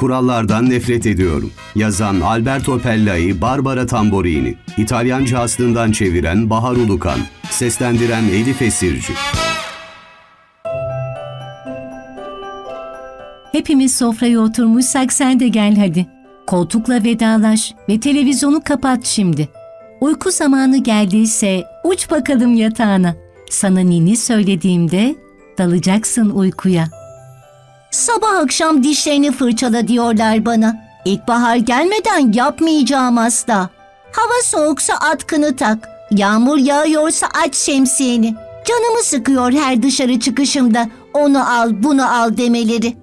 Kurallardan nefret ediyorum. Yazan Alberto Pellai, Barbara Tamborini. İtalyanca aslından çeviren Bahar Ulukan. Seslendiren Elif Esirci. Hepimiz sofraya oturmuşsak sen de gel hadi. Koltukla vedalaş ve televizyonu kapat şimdi. Uyku zamanı geldiyse uç bakalım yatağına. Sana nini söylediğimde dalacaksın uykuya. Sabah akşam dişlerini fırçala diyorlar bana. İlkbahar gelmeden yapmayacağım asla. Hava soğuksa atkını tak. Yağmur yağıyorsa aç şemsiyeni. Canımı sıkıyor her dışarı çıkışımda. Onu al bunu al demeleri.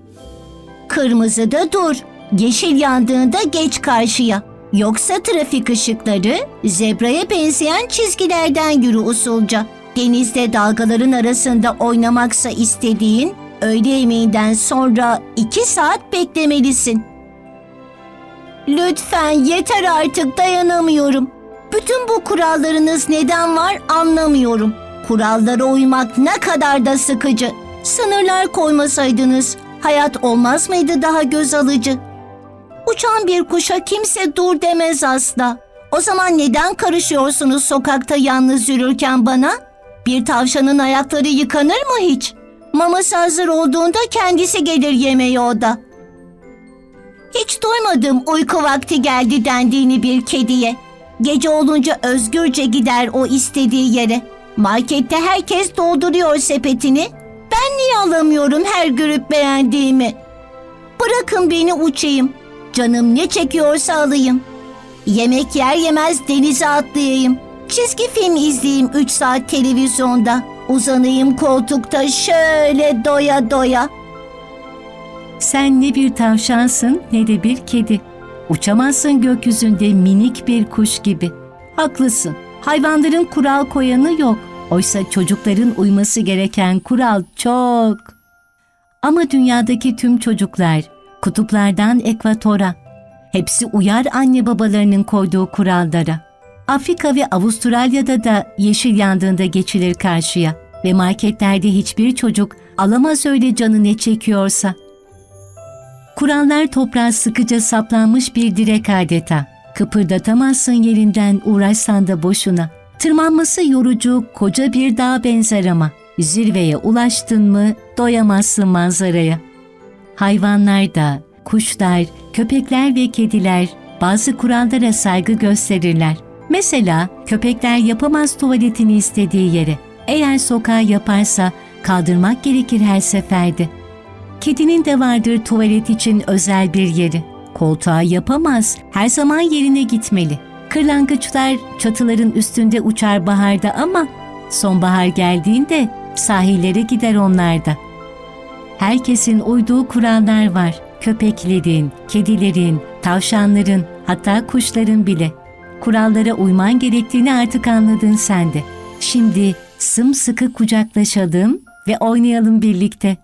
Kırmızıda dur. Yeşil yandığında geç karşıya. Yoksa trafik ışıkları zebraya benzeyen çizgilerden yürü usulca. Denizde dalgaların arasında oynamaksa istediğin, öğle yemeğinden sonra iki saat beklemelisin. Lütfen yeter artık dayanamıyorum. Bütün bu kurallarınız neden var anlamıyorum. Kurallara uymak ne kadar da sıkıcı. Sınırlar koymasaydınız hayat olmaz mıydı daha göz alıcı? Uçan bir kuşa kimse dur demez asla. O zaman neden karışıyorsunuz sokakta yalnız yürürken bana? Bir tavşanın ayakları yıkanır mı hiç? Maması hazır olduğunda kendisi gelir yemeğe o da. Hiç duymadım uyku vakti geldi dendiğini bir kediye. Gece olunca özgürce gider o istediği yere. Markette herkes dolduruyor sepetini. Ben niye alamıyorum her görüp beğendiğimi? Bırakın beni uçayım. Canım ne çekiyorsa alayım. Yemek yer yemez denize atlayayım. Çizgi film izleyeyim 3 saat televizyonda. Uzanayım koltukta şöyle doya doya. Sen ne bir tavşansın ne de bir kedi. Uçamazsın gökyüzünde minik bir kuş gibi. Haklısın. Hayvanların kural koyanı yok. Oysa çocukların uyması gereken kural çok. Ama dünyadaki tüm çocuklar, kutuplardan ekvatora, hepsi uyar anne babalarının koyduğu kurallara. Afrika ve Avustralya'da da yeşil yandığında geçilir karşıya ve marketlerde hiçbir çocuk alamaz öyle canı ne çekiyorsa. Kurallar toprağa sıkıca saplanmış bir direk adeta. Kıpırdatamazsın yerinden uğraşsan da boşuna. Tırmanması yorucu koca bir dağ benzer ama zirveye ulaştın mı doyamazsın manzaraya. Hayvanlar da, kuşlar, köpekler ve kediler bazı kurallara saygı gösterirler. Mesela köpekler yapamaz tuvaletini istediği yere. Eğer sokağa yaparsa kaldırmak gerekir her seferde. Kedinin de vardır tuvalet için özel bir yeri. Koltuğa yapamaz, her zaman yerine gitmeli. Kırlangıçlar çatıların üstünde uçar baharda ama sonbahar geldiğinde sahillere gider onlar da. Herkesin uyduğu kurallar var. Köpeklerin, kedilerin, tavşanların, hatta kuşların bile. Kurallara uyman gerektiğini artık anladın sen de. Şimdi sımsıkı kucaklaşalım ve oynayalım birlikte.